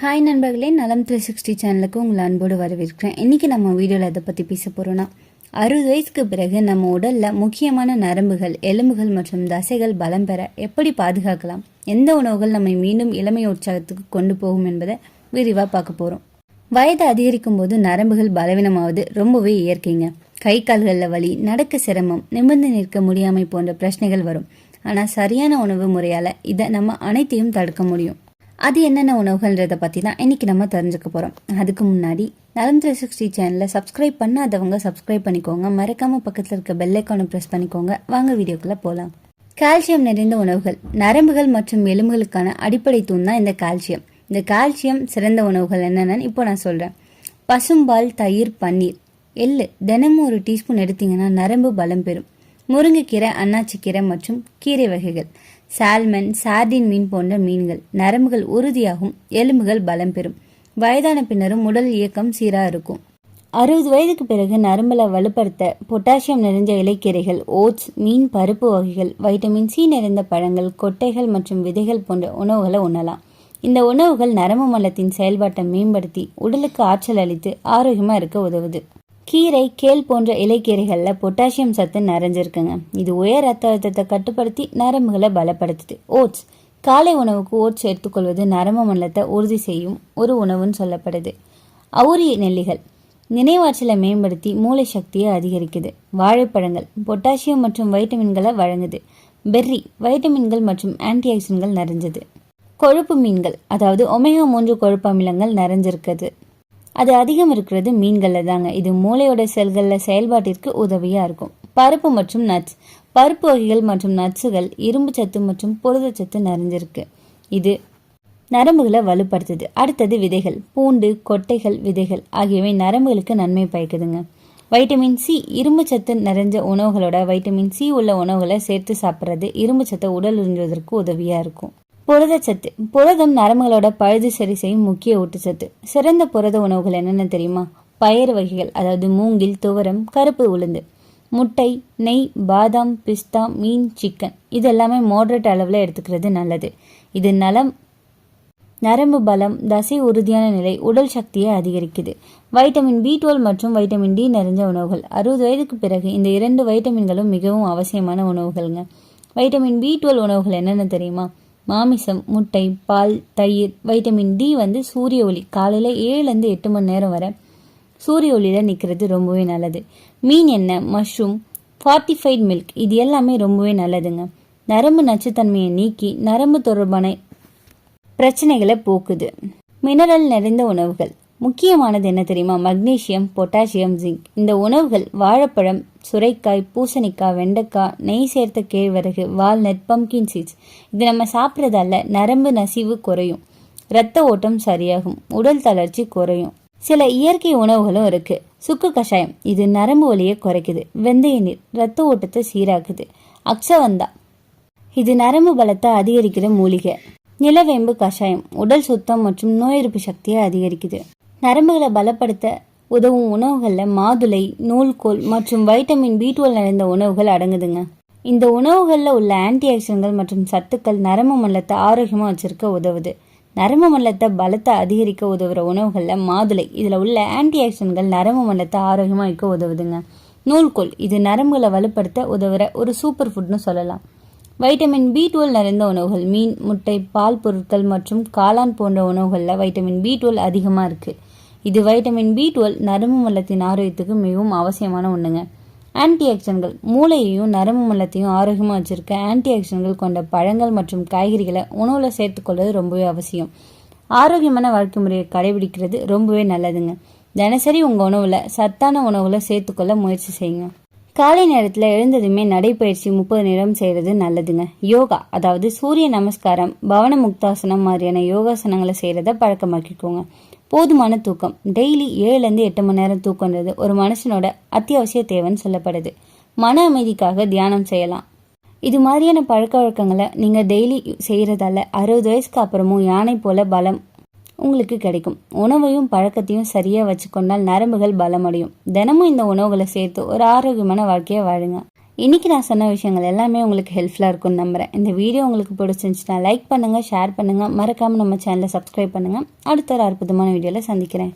Hi நண்பர்களே. நலம் three sixty சேனலுக்கு உங்களை அன்போடு வரவேற்கிறேன். இன்றைக்கி நம்ம வீடியோவில் எதை பற்றி பேச போகிறோன்னா அறுபது வயசுக்கு பிறகு நம்ம உடலில் முக்கியமான நரம்புகள் எலும்புகள் மற்றும் தசைகள் பலம் பெற எப்படி பாதுகாக்கலாம் எந்த உணவுகள் நம்மை மீண்டும் இளமை உற்சாகத்துக்கு கொண்டு போகும் என்பதை விரிவாக பார்க்க போகிறோம் வயது அதிகரிக்கும் போது நரம்புகள் பலவீனமாவது ரொம்பவே இயற்கைங்க. கை கால்களில் வலி நடக்க சிரமம் நிமிர்ந்து நிற்க முடியாமை போன்ற பிரச்சனைகள் வரும். ஆனால் சரியான உணவு முறையால் இதை நம்ம அனைத்தையும் தடுக்க முடியும். அது என்னென்ன உணவுகள்ன்றதை பற்றி தான் இன்றைக்கி நம்ம தெரிஞ்சுக்க போகிறோம் அதுக்கு முன்னாடி நலம் த்ரீ சிக்ஸ்டி சேனலை சப்ஸ்கிரைப் பண்ணாதவங்க சப்ஸ்கிரைப் பண்ணிக்கோங்க. மறக்காமல் பக்கத்தில் இருக்க பெல்லைக்கானை ப்ரெஸ் பண்ணிக்கோங்க. வாங்க வீடியோக்குள்ளே போகலாம் கால்சியம் நிறைந்த உணவுகள் நரம்புகள் மற்றும் எலும்புகளுக்கான அடிப்படை தூண் தான் இந்த கால்சியம். இந்த கால்சியம் சிறந்த உணவுகள் என்னென்னு இப்போ நான் சொல்கிறேன் பசும்பால் தயிர் பன்னீர். எள்ளு தினமும் ஒரு டீஸ்பூன் எடுத்தீங்கன்னா நரம்பு பலம் பெறும். முருங்கைக்கீரை அன்னாச்சிக்கீரை மற்றும் கீரை வகைகள். சால்மன் சார்டின் மீன் போன்ற மீன்கள். நரம்புகள் உறுதியாகும் எலும்புகள் பலம் பெறும். வயதான பின்னரும் உடல் இயக்கம் சீராக இருக்கும். அறுபது வயதுக்கு பிறகு நரம்பலை வலுப்படுத்த பொட்டாசியம் நிறைந்த இலைக்கீரைகள் ஓட்ஸ் மீன் பருப்பு வகைகள் வைட்டமின் சி நிறைந்த பழங்கள் கொட்டைகள் மற்றும் விதைகள் போன்ற உணவுகளை உண்ணலாம். இந்த உணவுகள் நரம்பு மலத்தின் செயல்பாட்டை மேம்படுத்தி உடலுக்கு ஆற்றல் அளித்து ஆரோக்கியமாக இருக்க உதவுது. கீரை கேல் போன்ற இலைக்கீரைகளில் பொட்டாசியம் சத்து நிறைஞ்சிருக்குங்க. இது உயர் ரத்த அழுத்தத்தை கட்டுப்படுத்தி நரம்புகளை பலப்படுத்துது. ஓட்ஸ். காலை உணவுக்கு ஓட்ஸ் எடுத்துக்கொள்வது நரம்பு மண்டலத்தை உறுதி செய்யும் ஒரு உணவுன்னு சொல்லப்படுது. அவுரி நெல்லிகள். நினைவாற்றலை மேம்படுத்தி மூளை சக்தியை அதிகரிக்குது. வாழைப்பழங்கள் பொட்டாசியம் மற்றும் வைட்டமின்களை வழங்குது. பெர்ரி வைட்டமின்கள் மற்றும் ஆன்டி ஆக்சிடன்கள் நிறைஞ்சது. கொழுப்பு மீன்கள் அதாவது ஒமேகா மூன்று கொழுப்பு அமிலங்கள் நிறைஞ்சிருக்குது. அது அதிகம் இருக்கிறது மீன்களில் தாங்க. இது மூளையோட செல்களில் செயல்பாட்டிற்கு உதவியாக இருக்கும். பருப்பு மற்றும் நட்ஸ். பருப்பு வகைகள் மற்றும் நட்ஸுகள் இரும்பு சத்து மற்றும் புரதச்சத்து நிறைஞ்சிருக்கு. இது நரம்புகளை வலுப்படுத்துது. அடுத்தது விதைகள். பூண்டு கொட்டைகள் விதைகள் ஆகியவை நரம்புகளுக்கு நன்மை பயக்குதுங்க. வைட்டமின் சி இரும்பு சத்து நிறைஞ்ச உணவுகளோட வைட்டமின் சி உள்ள உணவுகளை சேர்த்து சாப்பிட்றது இரும்பு சத்தை உடல் உறிஞ்சுவதற்கு உதவியாக இருக்கும். புரதச்சத்து புரதம் நரம்புகளோட பழுது சரி செய்யும் முக்கிய ஊட்டச்சத்து. சிறந்த புரத உணவுகள் என்னென்ன தெரியுமா? பயறு வகைகள் அதாவது மூங்கில் துவரம் கருப்பு உளுந்து முட்டை நெய் பாதாம் பிஸ்தா மீன் சிக்கன். இது எல்லாமே மாடரேட் அளவில் எடுத்துக்கிறது நல்லது. இது நலம் நரம்பு பலம் தசை உறுதியான நிலை உடல் சக்தியை அதிகரிக்குது. வைட்டமின் பி டுவெல் மற்றும் வைட்டமின் டி நிறைஞ்ச உணவுகள். அறுபது வயதுக்கு பிறகு இந்த இரண்டு வைட்டமின்களும் மிகவும் அவசியமான உணவுகள்ங்க. வைட்டமின் பி டுவெல் உணவுகள் என்னென்ன தெரியுமா? மாமிசம் முட்டை பால் தயிர் வைட்டமின் டி வந்து சூரிய ஒளி. காலையில் ஏழுலேருந்து எட்டு மணி நேரம் வரை சூரிய ஒளியில் நிற்கிறது ரொம்பவே நல்லது. மீன் எண்ணெய் மஷ்ரூம் ஃபார்ட்டிஃபைட் மில்க் இது எல்லாமே ரொம்பவே நல்லதுங்க. நரம்பு நச்சுத்தன்மையை நீக்கி நரம்பு தொடர்பான பிரச்சனைகளை போக்குது. மினரல் நிறைந்த உணவுகள். முக்கியமானது என்ன தெரியுமா? மக்னீசியம் பொட்டாசியம் ஜிங்க் இந்த உணவுகள் வாழைப்பழம் சுரைக்காய் பூசணிக்காய் வெண்டைக்காய் நெய் சேர்த்த கேழ்வரகு வால்நட் பம்கின் சீட்ஸ் இது நம்ம சாப்பிட்றதால நரம்பு நசிவு குறையும். இரத்த ஓட்டம் சரியாகும். உடல் தளர்ச்சி குறையும். சில இயற்கை உணவுகளும் இருக்கு. சுக்கு கஷாயம். இது நரம்பு வலியை குறைக்குது. வெந்தய நீர் ரத்த ஓட்டத்தை சீராக்குது. அக்ஷவந்தா. இது நரம்பு பலத்தை அதிகரிக்கிற மூலிகை. நிலவேம்பு கஷாயம். உடல் சுத்தம் மற்றும் நோய் எதிர்ப்பு சக்தியை அதிகரிக்குது. நரம்புகளை பலப்படுத்த உதவும் உணவுகளில் மாதுளை நூல்கோல் மற்றும் வைட்டமின் பி டுவெல் நிறைந்த உணவுகள் அடங்குதுங்க. இந்த உணவுகளில் உள்ள ஆன்டி ஆக்சிடன்கள் மற்றும் சத்துக்கள் நரம்பு மண்டலத்தை ஆரோக்கியமாக வச்சிருக்க உதவுது. நரம்பு மண்டலத்தை பலத்தை அதிகரிக்க உதவுற உணவுகளில் மாதுளை. இதில் உள்ள ஆன்டி ஆக்சிடன்கள் நரம்பு மண்டலத்தை ஆரோக்கியமாக வைக்க உதவுதுங்க. நூல்கோல் இது நரம்புகளை வலுப்படுத்த உதவுற ஒரு சூப்பர் ஃபுட்னு சொல்லலாம். வைட்டமின் பி டுவெல் நிறைந்த உணவுகள் மீன் முட்டை பால் பொருட்கள் மற்றும் காளான் போன்ற உணவுகளில் வைட்டமின் பி டுவெல் அதிகமாக இருக்குது இது வைட்டமின் பி டுவெல் நரம்பு மல்லத்தின் ஆரோக்கியத்துக்கு மிகவும் அவசியமான ஒன்றுங்க ஆன்டி ஆக்சிடன்கள் மூளையையும் நரம்பு மல்லத்தையும் ஆரோக்கியமாக வச்சுருக்க ஆன்டி ஆக்சிடன்கள் கொண்ட பழங்கள் மற்றும் காய்கறிகளை உணவில் சேர்த்துக்கொள்வது ரொம்பவே அவசியம். ஆரோக்கியமான வாழ்க்கை முறையை கடைபிடிக்கிறது ரொம்பவே நல்லதுங்க. தினசரி உங்கள் உணவில் சத்தான உணவுகளை சேர்த்துக்கொள்ள முயற்சி செய்யுங்க. காலை நேரத்தில் எழுந்ததுமே நடைப்பயிற்சி முப்பது நேரம் செய்கிறது நல்லதுங்க. யோகா அதாவது சூரிய நமஸ்காரம் பவன முக்தாசனம் மாதிரியான யோகாசனங்களை செய்கிறத பழக்கமாக்கிக்கோங்க. போதுமான தூக்கம். டெய்லி ஏழுலேருந்து எட்டு மணி நேரம் தூக்கன்றது ஒரு மனுஷனோட அத்தியாவசிய தேவைன்னு சொல்லப்படுது. மன அமைதிக்காக தியானம் செய்யலாம். இது மாதிரியான பழக்க வழக்கங்களை நீங்கள் டெய்லி செய்கிறதால அறுபது வயசுக்கு அப்புறமும் யானை போல பலம் உங்களுக்கு கிடைக்கும். உணவையும் பழக்கத்தையும் சரியாக வச்சுக்கொண்டால் நரம்புகள் பலமடையும். தினமும் இந்த உணவுகளை சேர்த்து ஒரு ஆரோக்கியமான வாழ்க்கையை வாழுங்க. இன்றைக்கி நான் சொன்ன விஷயங்கள் எல்லாமே உங்களுக்கு ஹெல்ப்ஃபுல்லாக இருக்கும்னு நம்புகிறேன் இந்த வீடியோ உங்களுக்கு பிடிச்சிருந்துச்சுன்னா லைக் பண்ணுங்கள் ஷேர் பண்ணுங்கள் மறக்காமல் நம்ம சேனலை சப்ஸ்கிரைப் பண்ணுங்கள் அடுத்த ஒரு அற்புதமான வீடியோவில் சந்திக்கிறேன்.